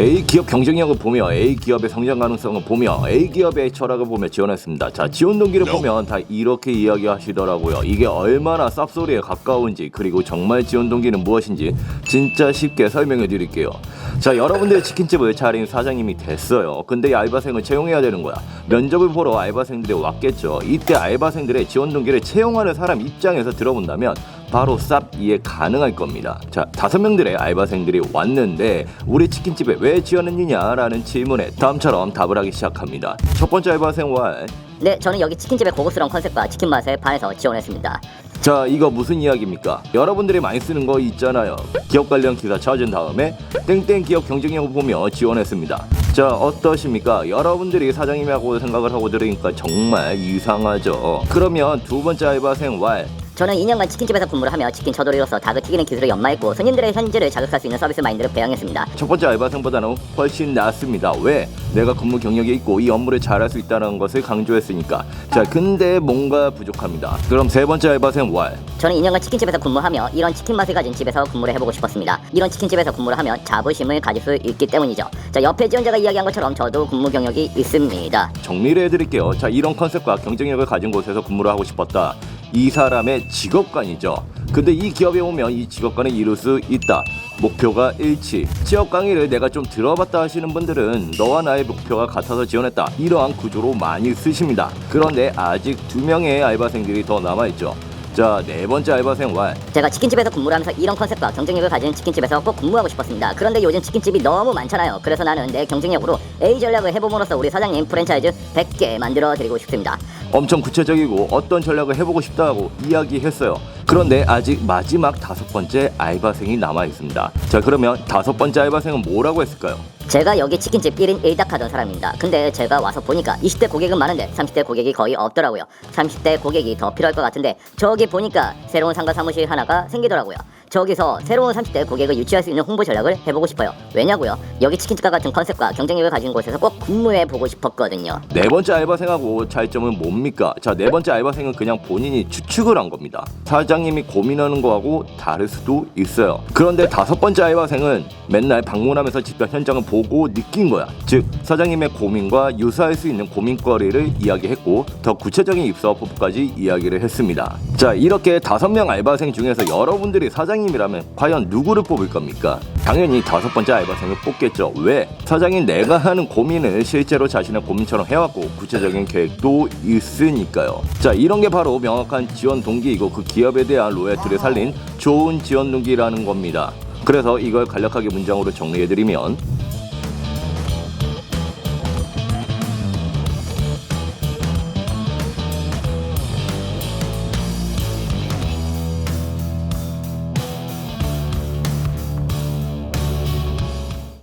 A 기업 경쟁력을 보며 A 기업의 성장 가능성을 보며 A 기업의 철학을 보며 지원했습니다. 자 지원 동기를 보면 다 이렇게 이야기하시더라고요. 이게 얼마나 쌉소리에 가까운지 그리고 정말 지원 동기는 무엇인지 진짜 쉽게 설명해 드릴게요. 자 여러분들의 치킨집을 차린 사장님이 됐어요. 근데 이 알바생을 채용해야 되는 거야. 면접을 보러 알바생들이 왔겠죠. 이때 알바생들의 지원 동기를 채용하는 사람 입장에서 들어본다면 바로 쌉 이해 가능할 겁니다. 자, 다섯 명들의 알바생들이 왔는데 우리 치킨집에 왜 지원했느냐라는 질문에 다음처럼 답을 하기 시작합니다. 첫 번째 알바생 왈. 네, 저는 여기 치킨집의 고급스러운 컨셉과 치킨 맛에 반해서 지원했습니다. 자, 이거 무슨 이야기입니까? 여러분들이 많이 쓰는 거 있잖아요. 기업 관련 기사 찾은 다음에 땡땡 기업 경쟁력을 보며 지원했습니다. 자, 어떠십니까? 여러분들이 사장님이라고 생각을 하고 들으니까 정말 이상하죠. 그러면 두 번째 알바생 왈. 저는 2년간 치킨집에서 근무를 하며 치킨 저도리로서 닭을 튀기는 기술을 연마했고 손님들의 현지를 자극할 수 있는 서비스 마인드를 배양했습니다. 첫 번째 알바생보다는 훨씬 낫습니다. 왜? 내가 근무 경력이 있고 이 업무를 잘할 수 있다는 것을 강조했으니까. 자, 근데 뭔가 부족합니다. 그럼 세 번째 알바생 왈. 저는 2년간 치킨집에서 근무하며 이런 치킨 맛을 가진 집에서 근무를 해보고 싶었습니다. 이런 치킨집에서 근무를 하면 자부심을 가질 수 있기 때문이죠. 자, 옆에 지원자가 이야기한 것처럼 저도 근무 경력이 있습니다. 정리를 해드릴게요. 자, 이런 컨셉과 경쟁력을 가진 곳에서 근무를 하고 싶었다. 이 사람의 직업관이죠. 근데 이 기업에 오면 이 직업관을 이룰 수 있다. 목표가 일치. 취업 강의를 내가 좀 들어봤다 하시는 분들은 너와 나의 목표가 같아서 지원했다. 이러한 구조로 많이 쓰십니다. 그런데 아직 두 명의 알바생들이 더 남아있죠. 자, 네 번째 알바생 왈. 제가 치킨집에서 근무를 하면서 이런 컨셉과 경쟁력을 가진 치킨집에서 꼭 근무하고 싶었습니다. 그런데 요즘 치킨집이 너무 많잖아요. 그래서 나는 내 경쟁력으로 A 전략을 해봄으로써 우리 사장님 프랜차이즈 100개 만들어 드리고 싶습니다. 엄청 구체적이고 어떤 전략을 해보고 싶다고 이야기했어요. 그런데 아직 마지막 다섯 번째 알바생이 남아 있습니다. 자, 그러면 다섯 번째 알바생은 뭐라고 했을까요? 제가 여기 치킨집 1인 1닭 하던 사람입니다. 근데 제가 와서 보니까 20대 고객은 많은데 30대 고객이 거의 없더라고요. 30대 고객이 더 필요할 것 같은데 저기 보니까 새로운 상가 사무실 하나가 생기더라고요. 저기서 새로운 30대 고객을 유치할 수 있는 홍보 전략을 해보고 싶어요. 왜냐고요? 여기 치킨집과 같은 컨셉과 경쟁력을 가진 곳에서 꼭 근무해 보고 싶었거든요. 네 번째 알바생하고 차이점은 뭡니까? 자, 네 번째 알바생은 그냥 본인이 추측을 한 겁니다. 사장님이 고민하는 거하고 다를 수도 있어요. 그런데 다섯 번째 알바생은 맨날 방문하면서 직접 현장을 보고 느낀 거야. 즉, 사장님의 고민과 유사할 수 있는 고민거리를 이야기했고 더 구체적인 입사 포부까지 이야기를 했습니다. 자, 이렇게 다섯 명 알바생 중에서 여러분들이 사장님이라면 과연 누구를 뽑을 겁니까? 당연히 다섯 번째 알바생을 뽑겠죠. 왜? 사장인 내가 하는 고민을 실제로 자신의 고민처럼 해왔고 구체적인 계획도 있으니까요. 자, 이런 게 바로 명확한 지원 동기이고 그 기업에 대한 로열티를 살린 좋은 지원 동기라는 겁니다. 그래서 이걸 간략하게 문장으로 정리해드리면